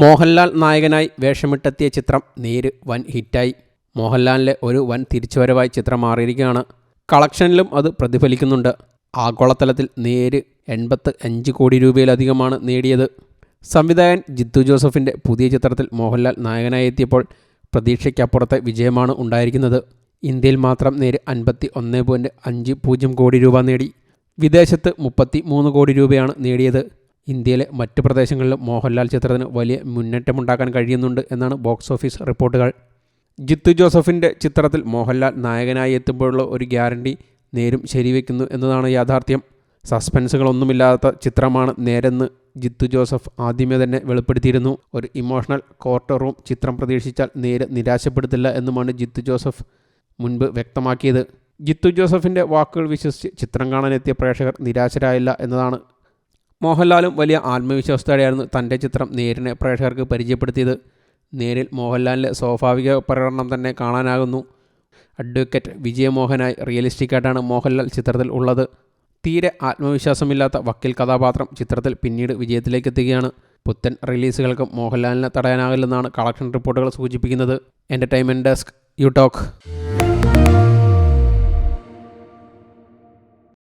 മോഹൻലാൽ നായകനായി വേഷമിട്ടെത്തിയ ചിത്രം നേര് വൻ ഹിറ്റായി. മോഹൻലാലിലെ ഒരു വൻ തിരിച്ചുവരവായി ചിത്രം മാറിയിരിക്കുകയാണ്. കളക്ഷനിലും അത് പ്രതിഫലിക്കുന്നുണ്ട്. ആഗോളതലത്തിൽ നേര് എൺപത്തി അഞ്ച് കോടി രൂപയിലധികമാണ് നേടിയത്. സംവിധായകൻ ജിത്തു ജോസഫിന്റെ പുതിയ ചിത്രത്തിൽ മോഹൻലാൽ നായകനായി എത്തിയപ്പോൾ പ്രതീക്ഷയ്ക്കപ്പുറത്തെ വിജയമാണ് ഉണ്ടായിരിക്കുന്നത്. ഇന്ത്യയിൽ മാത്രം നേര് അൻപത്തി ഒന്ന് പോയിന്റ് അഞ്ച് പൂജ്യം കോടി രൂപ നേടി. വിദേശത്ത് മുപ്പത്തി മൂന്ന് കോടി രൂപയാണ് നേടിയത്. ഇന്ത്യയിലെ മറ്റ് പ്രദേശങ്ങളിലും മോഹൻലാൽ ചിത്രത്തിന് വലിയ മുന്നേറ്റമുണ്ടാക്കാൻ കഴിയുന്നുണ്ട് എന്നാണ് ബോക്സ് ഓഫീസ് റിപ്പോർട്ടുകൾ. ജിത്തു ജോസഫിന്റെ ചിത്രത്തിൽ മോഹൻലാൽ നായകനായി എത്തുമ്പോഴുള്ള ഒരു ഗ്യാരണ്ടി നേരും ശരിവെക്കുന്നു എന്നതാണ് യാഥാർത്ഥ്യം. സസ്പെൻസുകളൊന്നുമില്ലാത്ത ചിത്രമാണ് നേരെന്ന് ജിത്തു ജോസഫ് ആദ്യമേ തന്നെ വെളിപ്പെടുത്തിയിരുന്നു. ഒരു ഇമോഷണൽ കോർട്ട് റൂം ചിത്രം പ്രതീക്ഷിച്ചാൽ നേരെ നിരാശപ്പെടുത്തില്ല എന്നുമാണ് ജിത്തു ജോസഫ് മുൻപ് വ്യക്തമാക്കിയത്. ജിത്തു ജോസഫിന്റെ വാക്കുകൾ വിശ്വസിച്ച് ചിത്രം കാണാനെത്തിയ പ്രേക്ഷകർ നിരാശരായില്ല എന്നതാണ് മോഹൻലാലും വലിയ ആത്മവിശ്വാസത്തോടെയായിരുന്നു തന്റെ ചിത്രം നേരിനെ പ്രേക്ഷകർക്ക് പരിചയപ്പെടുത്തിയത്. നേരിൽ മോഹൻലാലിന്റെ സ്വാഭാവിക പ്രകടനം തന്നെ കാണാനാകുന്നു. അഡ്വക്കേറ്റ് വിജയമോഹനായി റിയലിസ്റ്റിക്കായിട്ടാണ് മോഹൻലാൽ ചിത്രത്തിൽ ഉള്ളത്. തീരെ ആത്മവിശ്വാസമില്ലാത്ത വക്കീൽ കഥാപാത്രം ചിത്രത്തിൽ പിന്നീട് വിജയത്തിലേക്ക് എത്തുകയാണ്. പുത്തൻ റിലീസുകൾക്കും മോഹൻലാലിനെ തടയാനാകില്ലെന്നാണ് കളക്ഷൻ റിപ്പോർട്ടുകൾ സൂചിപ്പിക്കുന്നത്. Entertainment desk you talk